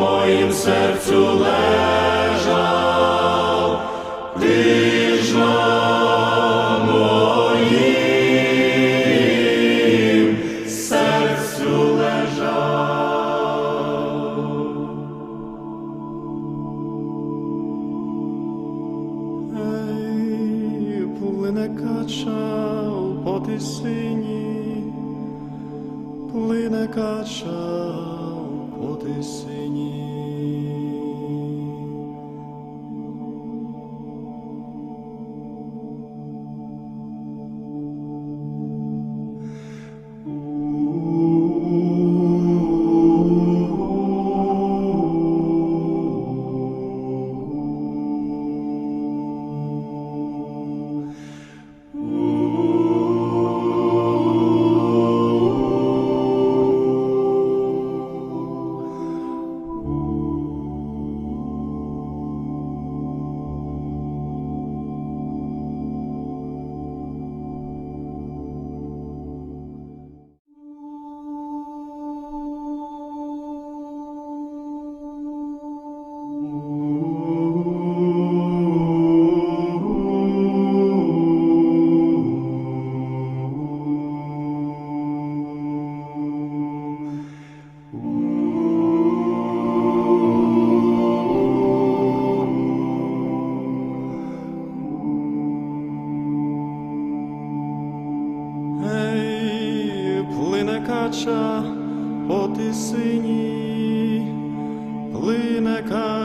moim sercu leżał.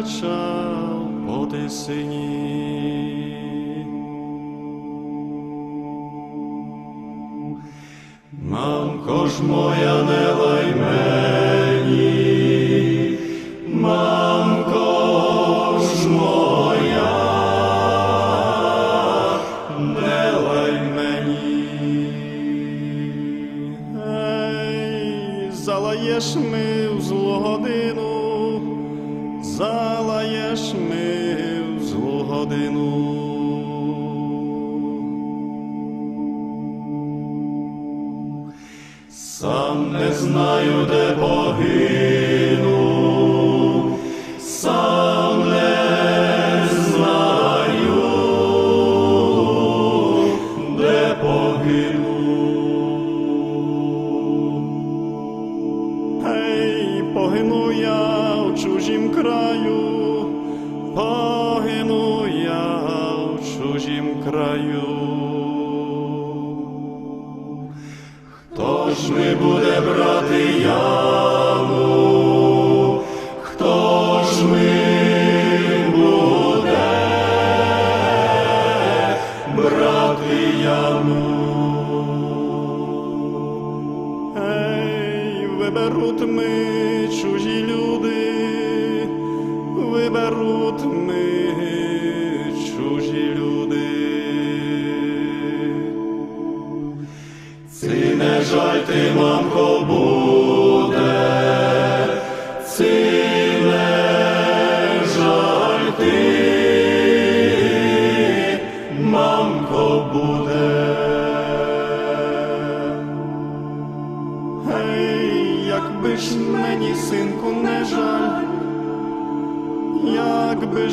почав. Мамко ж моя не лайме.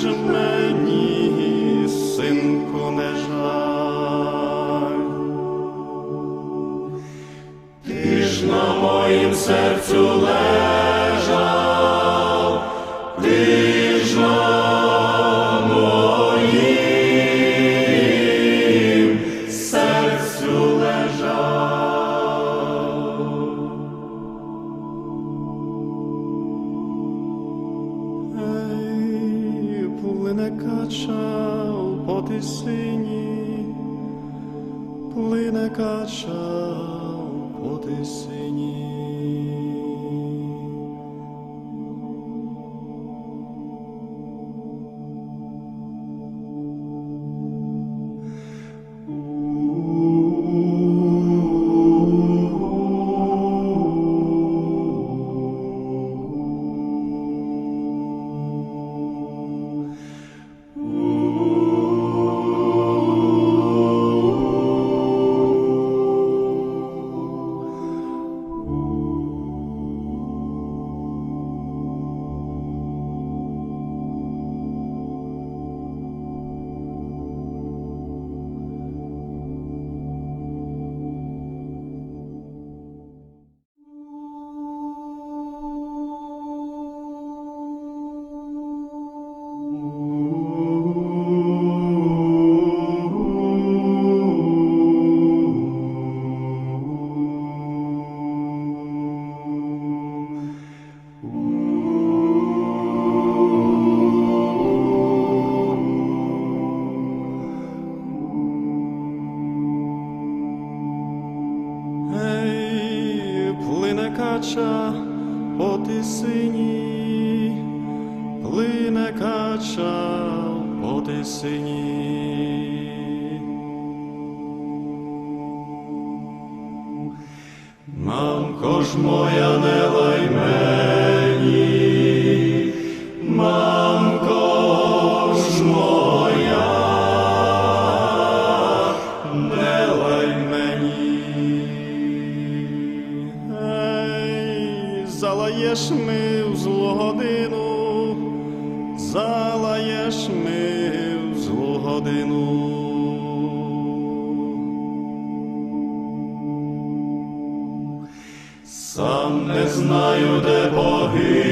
doesn't Спасеш ми в злу годину. Сам не знаю, де боги.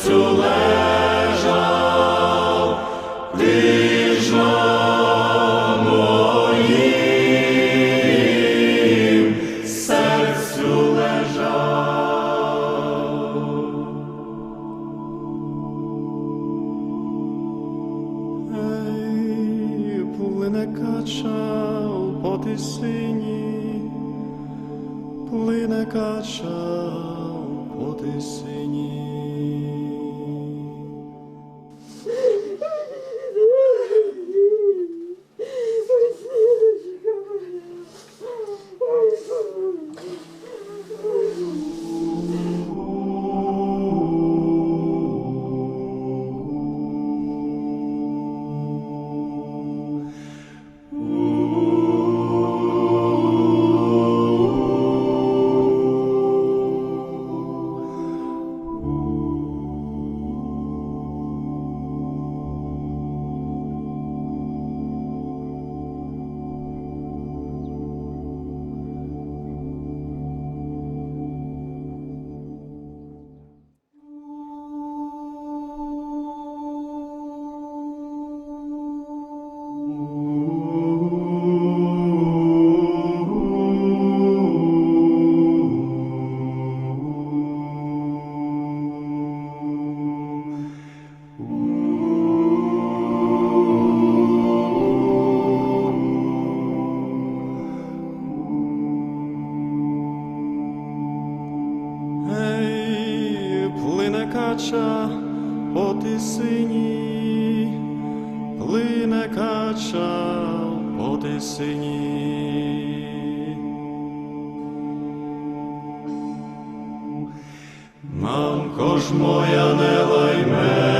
sercu кож моя не лайме.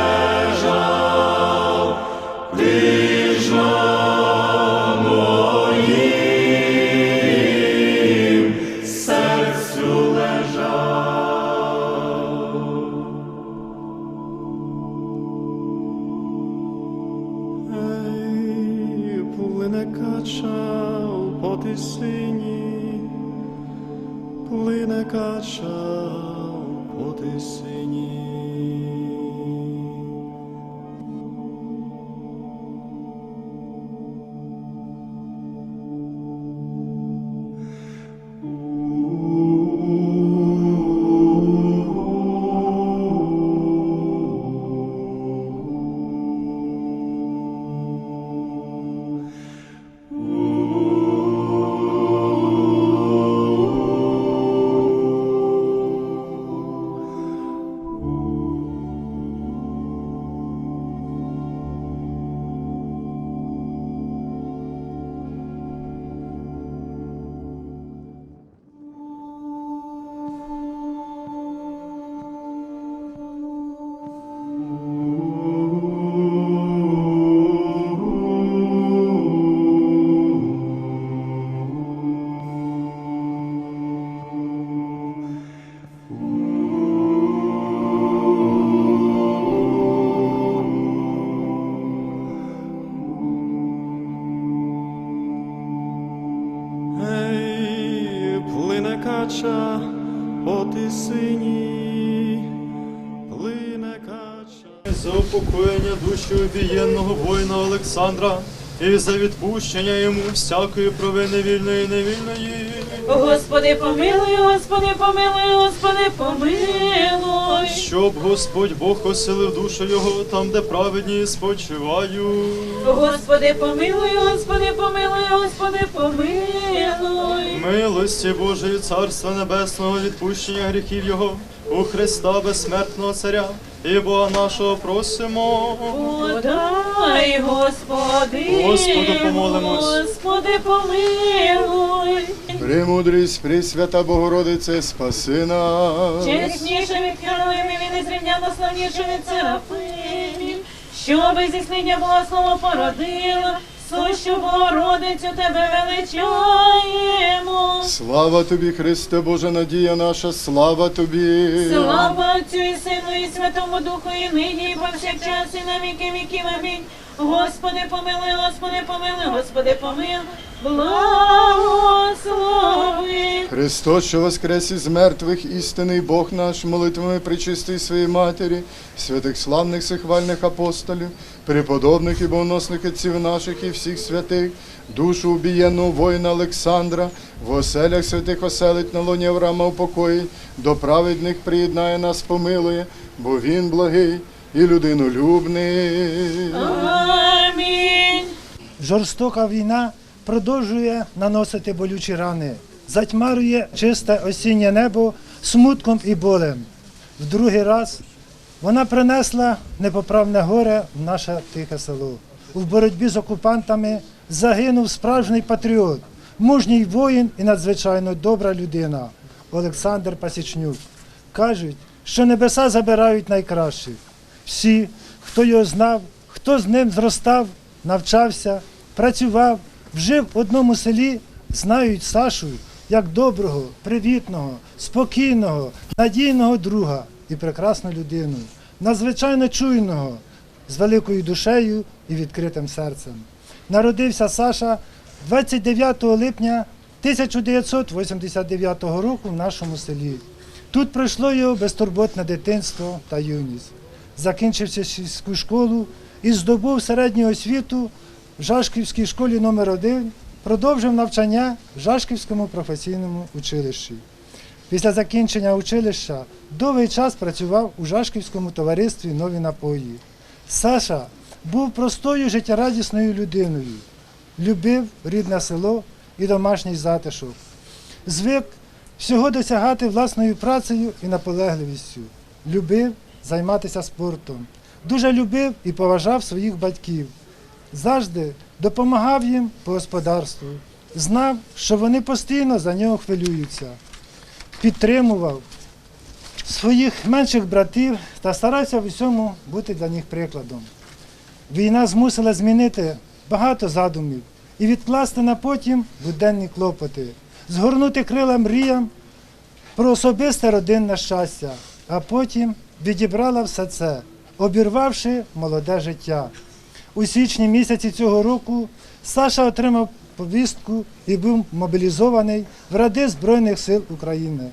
упокоєння душі убієнного воїна Олександра і за відпущення йому всякої провини вільної і невільної. Господи, помилуй, Господи, помилуй, Господи, помилуй. Щоб Господь Бог оселив душу його там, де праведні спочивають. Господи, помилуй, Господи, помилуй, Господи, помилуй. Милості Божої Царства Небесного, відпущення гріхів Його у Христа безсмертного Царя і Бога нашого просимо. Подай, Господи, Господу помолимось. Господи, помилуй. Премудрість, Пресвята Богородице, спаси нас. Чесніше від Херовимів і незрівняно славніше від Серафимів, щоби зіснення Бога слово породило, сущу Богородицю Тебе величаємо. Слава тобі, Христе, Божа надія наша, слава тобі. Слава Отцю і Сину і Святому Духу, і нині, і повсякчас, і на віки віків. Амінь. Господи, помилуй, Господи, помилуй, Господи, помилуй, благослови. Христос, що воскрес із мертвих, істинний Бог наш, молитвами причистий своїй матері, святих славних сихвальних апостолів, преподобних і богоносних отців наших і всіх святих, душу убієнного воїна Олександра, в оселях святих оселить на лоні Авраама упокоїть, до праведних приєднає нас, помилує, бо він благий і людинолюбний. Жорстока війна продовжує наносити болючі рани, затьмарює чисте осіннє небо смутком і болем. В другий раз вона принесла непоправне горе в наше тихе село. У боротьбі з окупантами загинув справжній патріот, мужній воїн і надзвичайно добра людина Олександр Пасічнюк. Кажуть, що небеса забирають найкращих. Всі, хто його знав, хто з ним зростав, навчався, працював, жив в одному селі, знають Сашу як доброго, привітного, спокійного, надійного друга і прекрасну людину, надзвичайно чуйного, з великою душею і відкритим серцем. Народився Саша 29 липня 1989 року в нашому селі. Тут пройшло його безтурботне дитинство та юність. Закінчився сільську школу і здобув середню освіту в Жашківській школі номер 1 продовжив навчання в Жашківському професійному училищі. Після закінчення училища довгий час працював у Жашківському товаристві Нові напої. Саша був простою життєрадісною людиною, любив рідне село і домашній затишок. Звик всього досягати власною працею і наполегливістю. Любив займатися спортом. Дуже любив і поважав своїх батьків. Завжди допомагав їм по господарству. Знав, що вони постійно за нього хвилюються. Підтримував своїх менших братів та старався в усьому бути для них прикладом. Війна змусила змінити багато задумів і відкласти на потім буденні клопоти, згорнути крила мріям про особисте родинне щастя, а потім відібрала все це, обірвавши молоде життя. У січні місяці цього року Саша отримав повістку і був мобілізований в Ради Збройних сил України.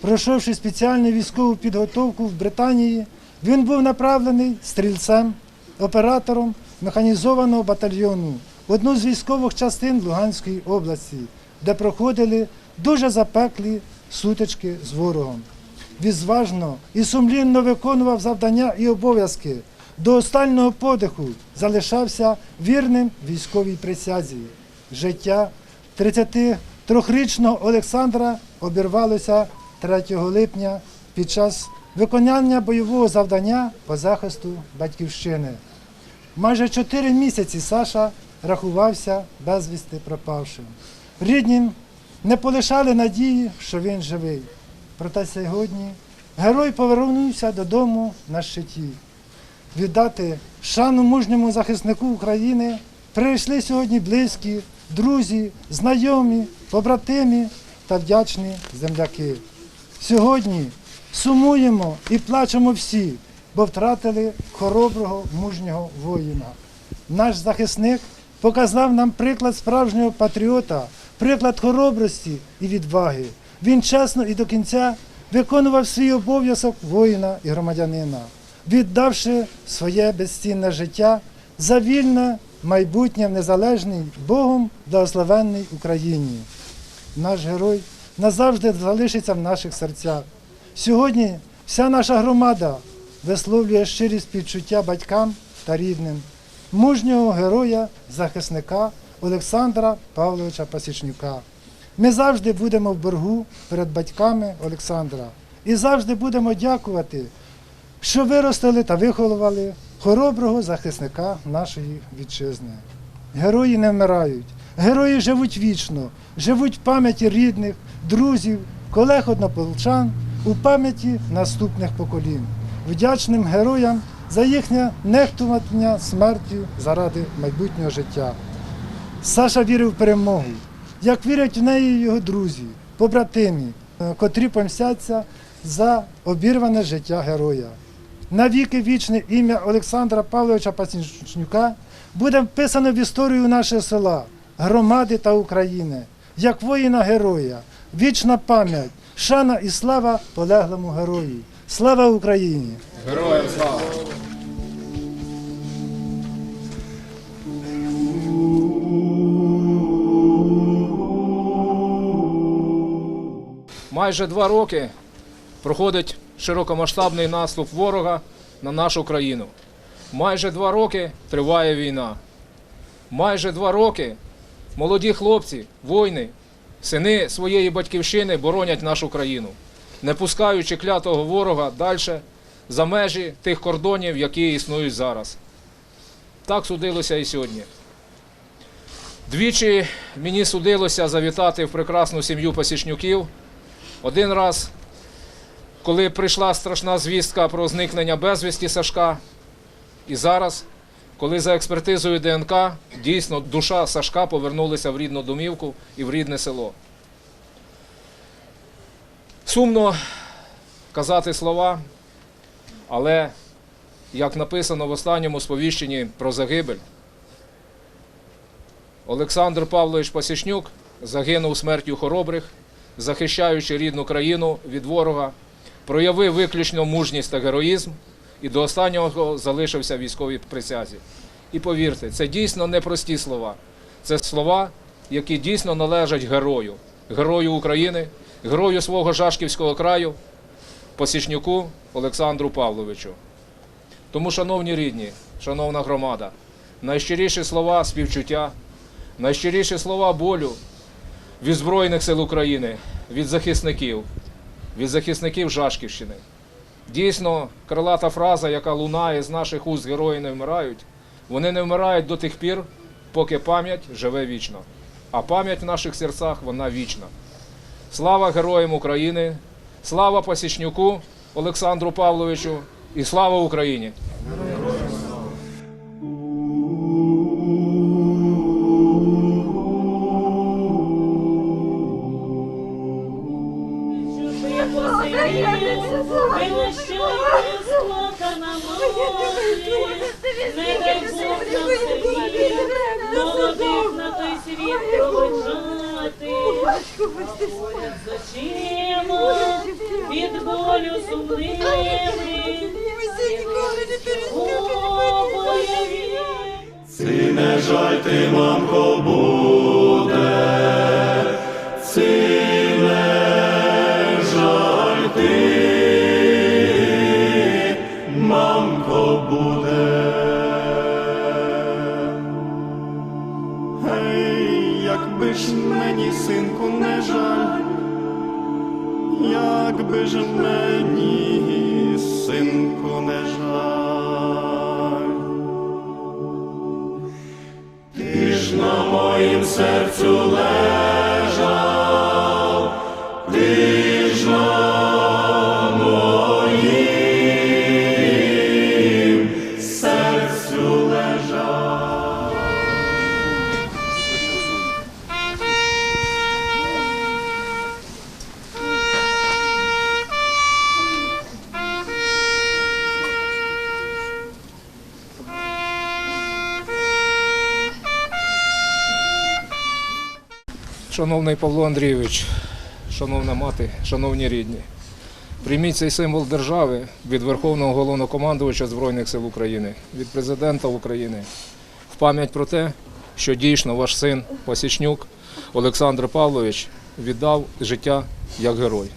Пройшовши спеціальну військову підготовку в Британії, він був направлений стрільцем, оператором механізованого батальйону в одну з військових частин Луганської області, де проходили дуже запеклі сутички з ворогом. Відзважно і сумлінно виконував завдання і обов'язки. До останнього подиху залишався вірним військовій присязі. Життя 33-річного Олександра обірвалося 3 липня під час виконання бойового завдання по захисту батьківщини. Майже чотири місяці Саша рахувався безвісти пропавшим. Ріднім не полишали надії, що він живий. Проте сьогодні герой повернувся додому на щиті. Віддати шану мужньому захиснику України прийшли сьогодні близькі, друзі, знайомі, побратимі та вдячні земляки. Сьогодні сумуємо і плачемо всі, бо втратили хороброго мужнього воїна. Наш захисник показав нам приклад справжнього патріота, приклад хоробрості і відваги. Він чесно і до кінця виконував свій обов'язок воїна і громадянина. Віддавши своє безцінне життя за вільне майбутнє в незалежній Богом благословенній Україні. Наш герой назавжди залишиться в наших серцях. Сьогодні вся наша громада висловлює щирі співчуття батькам та рідним мужнього героя, захисника Олександра Павловича Пасічнюка. Ми завжди будемо в боргу перед батьками Олександра і завжди будемо дякувати, що виростили та виховували хороброго захисника нашої вітчизни. Герої не вмирають, герої живуть вічно, живуть в пам'яті рідних, друзів, колег однополчан, у пам'яті наступних поколінь. Вдячним героям за їхнє нехтування смертю заради майбутнього життя. Саша вірив в перемогу, як вірять в неї його друзі, побратимі, котрі помстяться за обірване життя героя. Навіки вічне ім'я Олександра Павловича Пасічнюка буде вписано в історію нашого села, громади та України, як воїна-героя, вічна пам'ять, шана і слава полеглому герою. Слава Україні! Героям слава! Майже два роки проходить широкомасштабний наступ ворога на нашу країну. Майже два роки триває війна. Майже два роки молоді хлопці, воїни, сини своєї батьківщини боронять нашу країну, не пускаючи клятого ворога далі за межі тих кордонів, які існують зараз. Так судилося і сьогодні. Двічі мені судилося завітати в прекрасну сім'ю Пасічнюків. Один раз, коли прийшла страшна звістка про зникнення безвісті Сашка, і зараз, коли за експертизою ДНК дійсно душа Сашка повернулася в рідну домівку і в рідне село. Сумно казати слова, але, як написано в останньому сповіщенні про загибель, Олександр Павлович Пасічнюк загинув смертю хоробрих, захищаючи рідну країну від ворога, проявив виключно мужність та героїзм і до останнього залишився військовій присязі. І повірте, це дійсно непрості слова. Це слова, які дійсно належать герою, герою України, герою свого Жашківського краю, Посічнюку Олександру Павловичу. Тому, шановні рідні, шановна громада, найщиріші слова співчуття, найщиріші слова болю від Збройних сил України, від захисників, від захисників Жашківщини. Дійсно, крилата фраза, яка лунає з наших уст герої не вмирають, вони не вмирають до тих пір, поки пам'ять живе вічно. А пам'ять в наших серцях вона вічна. Слава героям України, слава Пасічнюку Олександру Павловичу і слава Україні! Світ проводжати. Говорять з очима, від болю сумними. Сине жаль ти, мамко, буде, ж мені, синку, не жаль. Ти ж на моїм серцю лежав, Шановний Павло Андрійович, шановна мати, шановні рідні, Прийміть цей символ держави від Верховного головнокомандувача Збройних сил України, від президента України в пам'ять про те, що дійсно ваш син Пасічнюк Олександр Павлович віддав життя як герой.